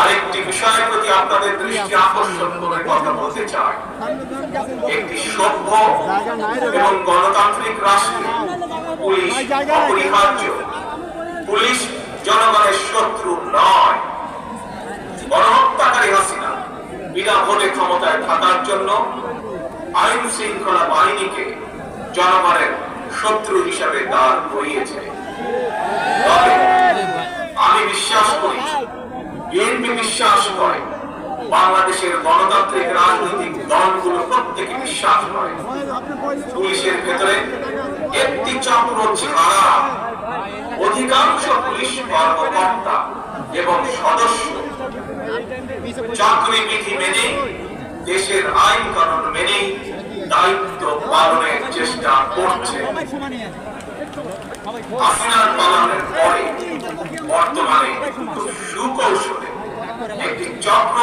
আরেকটি বিষয়ের প্রতি আপনাদের দৃষ্টি আকর্ষণ করে কথা বলতে চাই। একটি সভ্য এবং গণতান্ত্রিক রাষ্ট্রে, পুলিশ অপরিহার্য। পুলিশ জনগণের শত্রু নয়। গণহত্যাকারী হাসিনা বিনা ভোটে ক্ষমতায় থাকার জন্য আইন শৃঙ্খলা বাহিনীকে জনগণের শত্রু হিসাবে দাঁড় করিয়েছে। তবে আমি বিশ্বাস করি বিএনপি বিশ্বাস করে বাংলাদেশের গণতান্ত্রিক রাজনৈতিক দলগুলো প্রত্যেকে বিশ্বাস করে। পুলিশের ভেতরে একটি চক্র ছাড়া অধিকাংশ পুলিশ কর্মকর্তা এবং সদস্য চাকরি বিধি মেনে, দেশের আইন কানুন মেনেই দায়িত্ব পালনের চেষ্টা করছে। হাসিনার পালনের পরে বর্তমানে সুকৌশলে একটি চক্র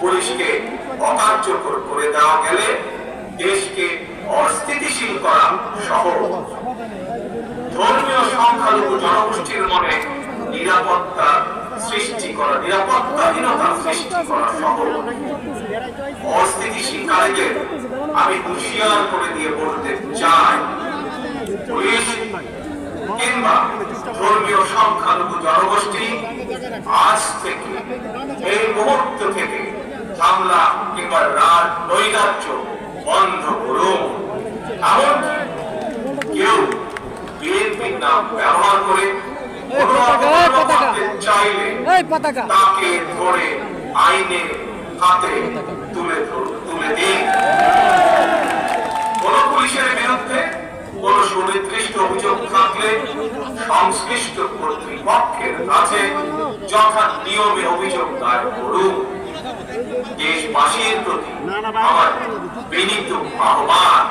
পুলিশকে অকার্যকর করে দেওয়া গেলে দেশকে অস্থিতিশীল করা সহজ। ধর্মীয় সংখ্যালঘু জনগোষ্ঠীর মনে নিরাপত্তা সৃষ্টি করা, নিরাপত্তাহীনতা সৃষ্টি করা সহজ। অস্থিতিশীলকারীদের আমি হুঁশিয়ার করে দিয়ে বলতে চাই, পুলিশ কিংবা ধর্মীয় সংখ্যালঘু জনগোষ্ঠী আজ থেকে এই মুহূর্ত থেকে কিংবা নৈরাজ্য বন্ধ করুন। এমনকি কেউ বিএনপির নাম ব্যবহার করে চাইলে তাকে ধরে আইনে হাতে তুলে তুলে দিন। কোন পুলিশের বিরুদ্ধে কোন সুনির্দিষ্ট অভিযোগ থাকলে সংশ্লিষ্ট কর্তৃপক্ষের কাছে যথা নিয়মে অভিযোগ দায়ের করুন দেশবাসীর প্রতি আমার বিনীত আহ্বান,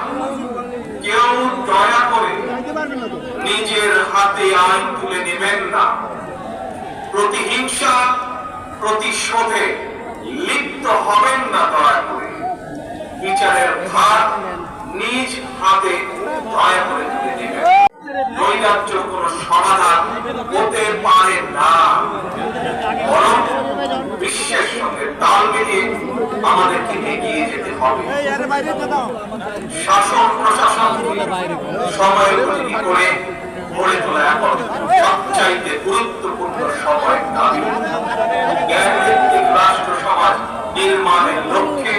কেউ দয়া করে নিজের হাতে আইন তুলে নেবেন না। প্রতিহিংসা, প্রতিশোধে লিপ্ত হবেন না দয়া করে। বিচারের ভার নিজ হাতে দয়া করে নৈরাজ্য কোন সমাধান হতে পারে না। বরং বিশ্বের সঙ্গে তাল মিলিয়ে আমাদেরকে এগিয়ে যেতে হবে। শাসন, প্রশাসন সময় উপযোগী করে গড়ে তোলা এখন সবচাইতে গুরুত্বপূর্ণ সময় দাবি জ্ঞানভিত্তিক রাষ্ট্র সমাজ নির্মাণের লক্ষ্যে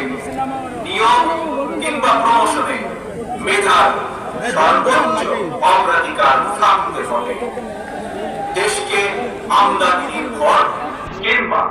নিয়ম কিংবা প্রমোশনে মেধার সর্বোচ্চ অগ্রাধিকার থাকতে হবে দেশকে আমদানি নির্ভর কিংবা